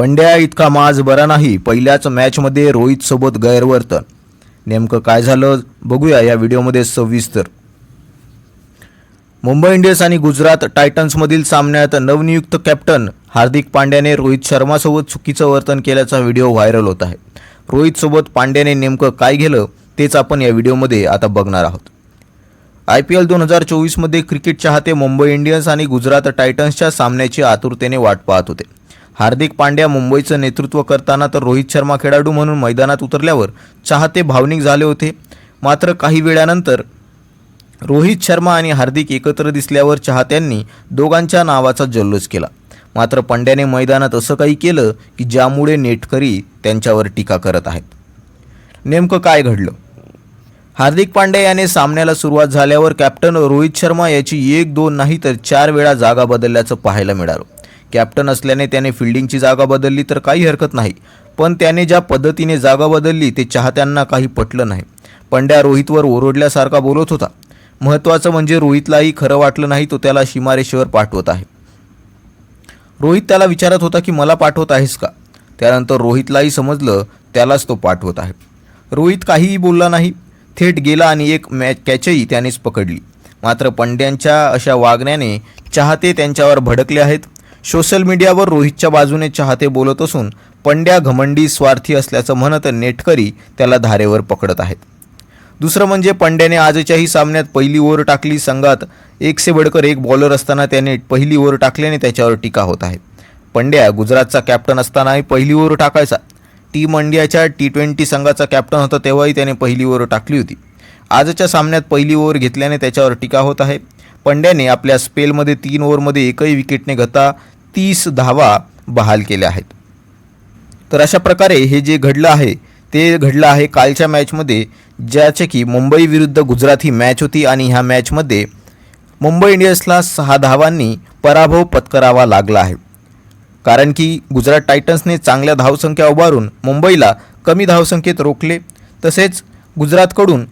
पंड्या इतका माज बरा नाही पहिल्याच मॅचमध्ये रोहितसोबत गैरवर्तन. नेमकं काय झालं बघूया या व्हिडिओमध्ये सविस्तर. मुंबई इंडियन्स आणि गुजरात टायटन्समधील सामन्यात नवनियुक्त कॅप्टन हार्दिक पांड्याने रोहित शर्मासोबत चुकीचं वर्तन केल्याचा व्हिडिओ व्हायरल होत आहे. रोहितसोबत पांड्याने नेमकं काय केलं तेच आपण या व्हिडिओमध्ये आता बघणार आहोत. आय पी एल दोन हजार चोवीसमध्ये क्रिकेट चाहते मुंबई इंडियन्स आणि गुजरात टायटन्सच्या सामन्याची आतुरतेने वाट पाहत होते. हार्दिक पांड्या मुंबईचं नेतृत्व करताना तर रोहित शर्मा खेळाडू म्हणून मैदानात उतरल्यावर चाहते भावनिक झाले होते. मात्र काही वेळानंतर रोहित शर्मा आणि हार्दिक एकत्र दिसल्यावर चाहत्यांनी दोघांच्या नावाचा जल्लोष केला. मात्र पंड्याने मैदानात असं काही केलं की ज्यामुळे नेटकरी त्यांच्यावर टीका करत आहेत. नेमकं काय घडलं? हार्दिक पांड्या याने सामन्याला सुरुवात झाल्यावर कॅप्टन रोहित शर्मा याची एक दोन नाही तर चार वेळा जागा बदलल्याचं पाहायला मिळालं. कॅप्टन असल्याने त्याने फिल्डिंगची जागा बदलली तर काही हरकत नाही. पण त्याने ज्या पद्धतीने जागा बदलली ते चाहत्यांना काही पटलं नाही. पंड्या रोहितवर ओरडल्यासारखा बोलत होता. महत्त्वाचं म्हणजे रोहितलाही खरं वाटलं नाही तो त्याला सीमारेषेवर पाठवत आहे. रोहित त्याला विचारत होता की मला पाठवत आहेस का? त्यानंतर रोहितलाही समजलं त्यालाच तो पाठवत आहे. रोहित काहीही बोलला नाही. थेट गेला आणि एक मॅच कॅचही त्यानेच पकडली. मात्र पंड्यांच्या अशा वागण्याने चाहते त्यांच्यावर भडकले आहेत. सोशल मीडियावर रोहितच्या बाजूने चाहते बोलत असून पंड्या घमंडी स्वार्थी असल्याचं म्हणत नेटकरी त्याला धारेवर पकडत आहेत. दुसरं म्हणजे पंड्याने आजच्याही सामन्यात पहिली ओव्हर टाकली संघात एक से बडकर एक बॉलर असताना त्याने पहिली ओव्हर टाकल्याने त्याच्यावर टीका होत आहे. पंड्या गुजरातचा कॅप्टन असतानाही पहिली ओव्हर टाकायचा. टीम इंडियाच्या टी ट्वेंटी संघाचा कॅप्टन होता तेव्हाही त्याने पहिली ओव्हर टाकली होती. आजच्या सामन्यात पहिली ओव्हर घेतल्याने त्याच्यावर टीका होत आहे. पंड्याने आपल्या स्पेलमध्ये तीन ओव्हरमध्ये एकही विकेटने घेता तीस धावा बहाल केल्या आहेत. तर अशा प्रकारे हे जे घडलं आहे ते घडलं आहे कालच्या मॅचमध्ये ज्याचे की मुंबई विरुद्ध गुजरात ही मॅच होती आणि ह्या मॅचमध्ये मुंबई इंडियन्सला सहा धावांनी पराभव पत्करावा लागला आहे. कारण की गुजरात टायटन्सने चांगल्या धावसंख्या उभारून मुंबईला कमी धावसंख्येत रोखले तसेच गुजरातकडून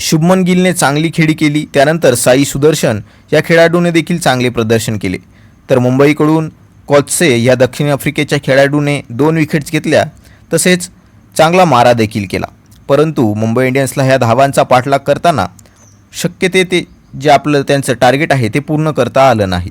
शुभमन गिलने चांगली खेळी केली त्यानंतर साई सुदर्शन या खेळाडूने देखील चांगले प्रदर्शन केले. तर मुंबईकडून कॉत्से या दक्षिण आफ्रिकेच्या खेळाडूने दोन विकेट्स घेतल्या तसेच चांगला मारा देखील केला. परंतु मुंबई इंडियन्सला ह्या धावांचा पाठलाग करताना शक्य ते ते जे आपलं त्यांचं टार्गेट आहे ते पूर्ण करता आलं नाही.